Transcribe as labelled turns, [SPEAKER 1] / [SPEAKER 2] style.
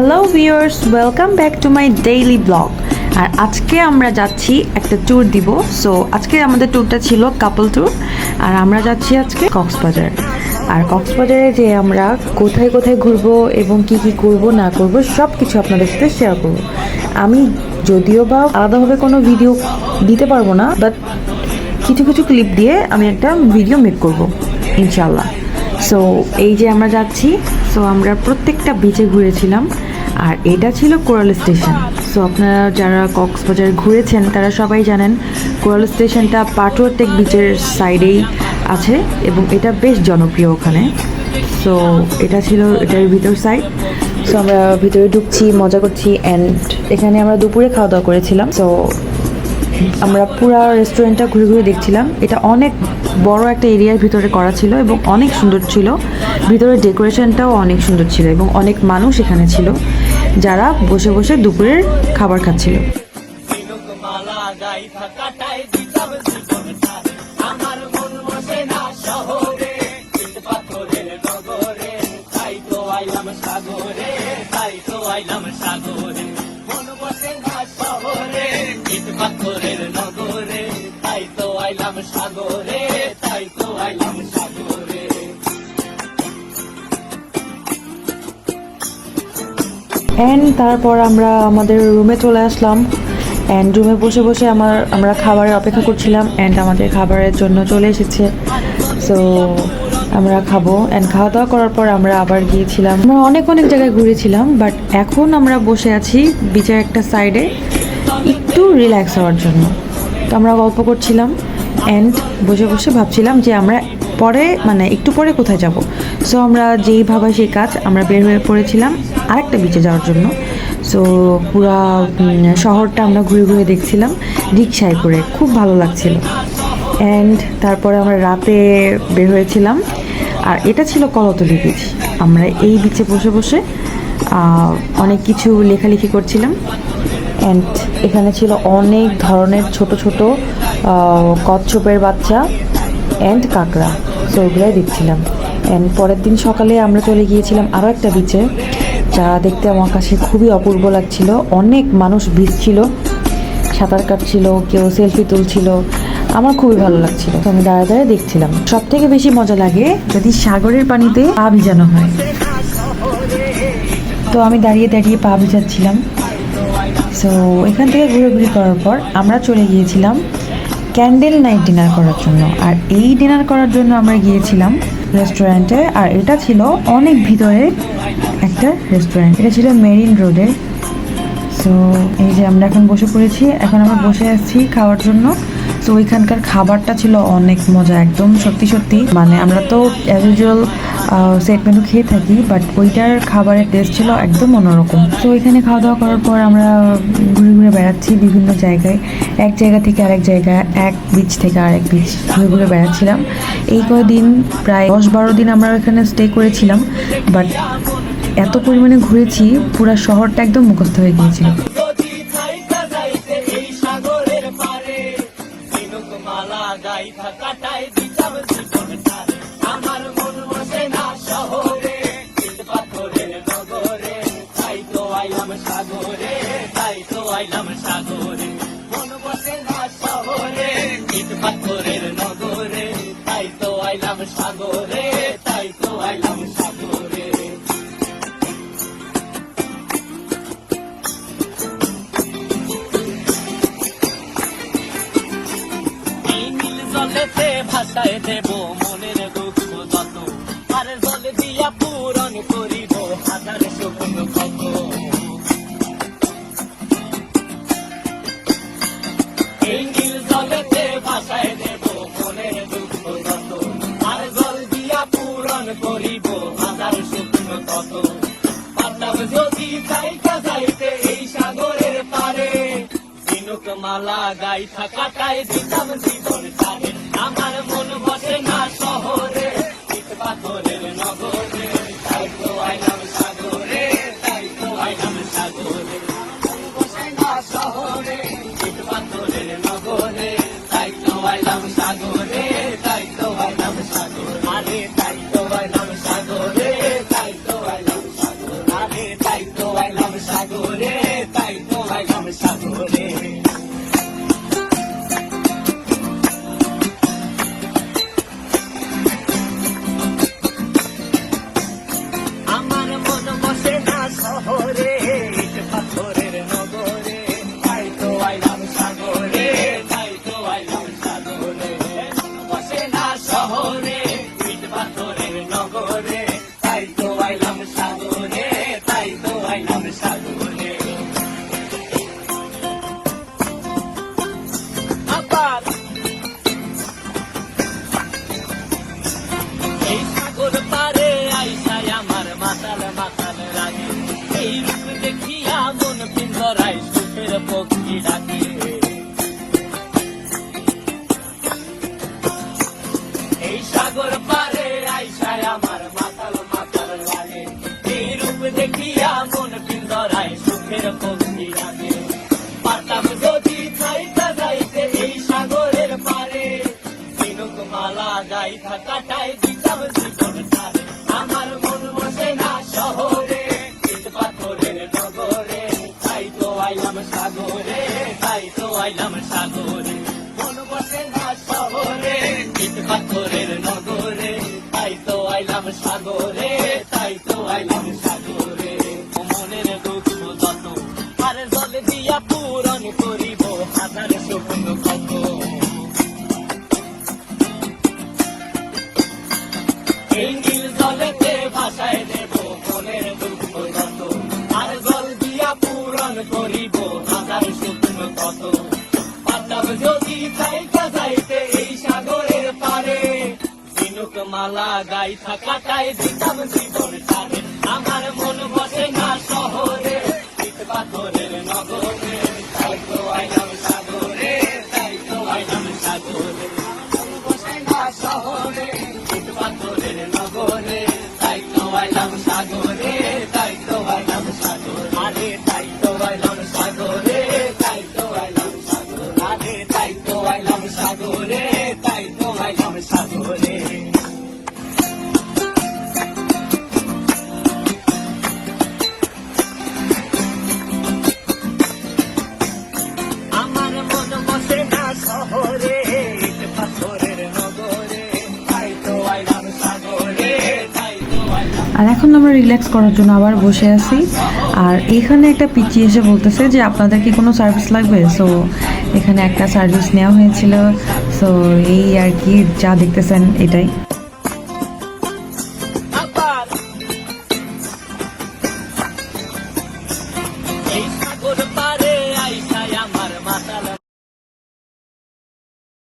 [SPEAKER 1] Hello viewers welcome back to my daily blog আর আজকে আমরা যাচ্ছি একটা ট্যুর দিব। সো আজকে আমাদের ট্যুরটা ছিল কাপল ট্যুর আর আমরা যাচ্ছি আজকে কক্সবাজার। আর কক্সবাজারে যে আমরা কোথায় কোথায় ঘুরবো এবং কি কি করব, না করব সব কিছু আপনাদের সাথে শেয়ার করব। আমি যদিও বা আলাদাভাবে কোনো ভিডিও দিতে পারব না বাট কিছু কিছু ক্লিপ দিয়ে আমি একটা ভিডিও মেক করব ইনশাল্লাহ সো এই যে আমরা যাচ্ছি সো আমরা প্রত্যেকটা বিচে ঘুরেছিলাম। আর এটা ছিল কোরাল স্টেশন সো আপনারা যারা কক্সবাজার ঘুরেছেন, তারা সবাই জানেন কোরাল স্টেশনটা পাটুয়াটেক বিচের সাইডেই আছে এবং এটা বেশ জনপ্রিয় ওখানে। সো এটা ছিল এটার ভিতর সাইড সো আমরা ভিতরে ঢুকছি, মজা করছি অ্যান্ড এখানে আমরা দুপুরে খাওয়া দাওয়া করেছিলাম। সো আমরা পুরো রেস্টুরেন্টটা ঘুরে ঘুরে দেখছিলাম। এটা অনেক বড় একটা এরিয়ার ভিতরে করা ছিল এবং অনেক সুন্দর ছিল। ভিতরে ডেকোরেশনটাও অনেক সুন্দর ছিল এবং অনেক মানুষ এখানে ছিল, যারা বসে বসে দুপুরের খাবার খাচ্ছিল।
[SPEAKER 2] সাগরে তাই তো আইলাম সাগরে পাথরের নগরে, তাই তো আইলাম সাগরে, তাই তো আইলাম সাগরে।
[SPEAKER 1] তারপর আমরা আমাদের রুমে চলে আসলাম। অ্যান্ড রুমে বসে বসে আমার, আমরা খাবারের অপেক্ষা করছিলাম। অ্যান্ড আমাদের খাবারের জন্য চলে এসেছে। সো আমরা খাব। অ্যান্ড খাওয়া দাওয়া করার পর আমরা আবার গিয়েছিলাম। আমরা অনেক অনেক জায়গায় ঘুরেছিলাম বাট এখন আমরা বসে আছি বিচের একটা সাইডে একটু রিল্যাক্স হওয়ার জন্য। তো আমরা গল্প করছিলাম অ্যান্ড বসে বসে ভাবছিলাম যে আমরা পরে মানে একটু পরে কোথায় যাব। সো আমরা যেই ভাবা সেই কাজ, আমরা বের হয়ে পড়েছিলাম আরেকটা বিচে যাওয়ার জন্য। সো পুরা শহরটা আমরা ঘুরে ঘুরে দেখছিলাম রিক্সায় করে, খুব ভালো লাগছিল। অ্যান্ড তারপরে আমরা রাতে বের হয়েছিলাম। আর এটা ছিল কলতলি বিচ আমরা এই বিচে বসে বসে অনেক কিছু লেখালেখি করছিলাম। অ্যান্ড এখানে ছিল অনেক ধরনের ছোট ছোট কচ্ছপের বাচ্চা অ্যান্ড কাঁকড়া। সো ওগুলাই দেখছিলাম। অ্যান্ড পরের দিন সকালে আমরা চলে গিয়েছিলাম আরও একটা বিচে যা দেখতে আমার কাছে খুবই অপূর্ব লাগছিল। অনেক মানুষ ভিজছিল সাঁতার কাটছিল, কেউ সেলফি তুলছিল। আমার খুবই ভালো লাগছিল। তো আমি দাঁড়ায় দাঁড়িয়ে দেখছিলাম। সব থেকে বেশি মজা লাগে যদি সাগরের পানিতে পা ভিজানো হয়। তো আমি দাঁড়িয়ে দাঁড়িয়ে পা ভিজাচ্ছিলাম। সো এখান থেকে ঘুরে করার পর আমরা চলে গিয়েছিলাম ক্যান্ডেল নাইট ডিনার করার জন্য। আর এই ডিনার করার জন্য আমরা গিয়েছিলাম রেস্টুরেন্টে আর এটা ছিল অনেক ভিতরে একটা রেস্টুরেন্ট এটা ছিল মেরিন রোডে সো এই যে আমরা এখন বসে পড়েছি। এখন আমরা বসে আছি খাওয়ার জন্য। তো ওইখানকার খাবারটা ছিল অনেক মজা, একদম সত্যি সত্যি। মানে আমরা তো অ্যাজ ইউজুয়াল সেট মেনু খেয়ে থাকি বাট ওইটার খাবারের টেস্ট ছিল একদম অন্যরকম। তো ওইখানে খাওয়া দাওয়া করার পর আমরা ঘুরে ঘুরে বেড়াচ্ছি বিভিন্ন জায়গায়। এক জায়গা থেকে আরেক জায়গায়, এক বিচ থেকে আরেক বিচ ঘুরে ঘুরে বেড়াচ্ছিলাম। এই কয়দিন প্রায় দশ বারো দিন আমরা ওখানে স্টে করেছিলাম বাট এত পরিমাণে ঘুরেছি, পুরো শহরটা একদম মুখস্থ হয়ে গিয়েছিল।
[SPEAKER 2] কাটাই দিতাম জীবন আমার বসে না শহরে, ইট পাথরের নগরে। তাই তো আইলাম সাগরে, তাই তো তাই তো আইলাম সাগরে। জলেতে ভাসায় দেব, মনের দুঃখ যত। আর জল দিয়া পূরণ করিব, হাজার শুকন কত। এই নীল জলেতে ভাসায় দেব, মনের দুঃখ যত। আর জল দিয়া পূরণ করিব, হাজার শুকন কত। পাতাম যদি যাইতা মালা গাই কাটায় দিতাম জীবন সারে আমার মন বসে না শহরে ইট পাথরের নগরে, তাই তো আইলাম সাগরে, তাই তো আইলাম সাগরে। বসে না শহরে ইট পাথরের নগরে, তাই তো আইলাম সাগরে। এরকম নিরাগে পারতাম যদি খাইতা যাইতে এই সাগরের পারে। মালা গাইতা কাটাই পারে। ঝিনুক মালা গাই থাকা থাকাটাই দিতাম জীবন সারে। আমার মন বসে না শহরে ইট পাথরের নগরে। তাই তো আইলাম সাগরে, তাই তো আইলাম সাগরে। সাগরে, তাই সাগরে। আমার মন বসে না শহরে
[SPEAKER 1] আর এখন আমরা রিল্যাক্স করার জন্য আবার বসে আছি। আর এখানে একটা পিচি এসে বলতেছে যে, আপনাদের কি কোনো সার্ভিস লাগবে? সো এখানে একটা সার্ভিস নেওয়া হয়েছিল। সো এই আর কি যা দেখতেছেন এটাই।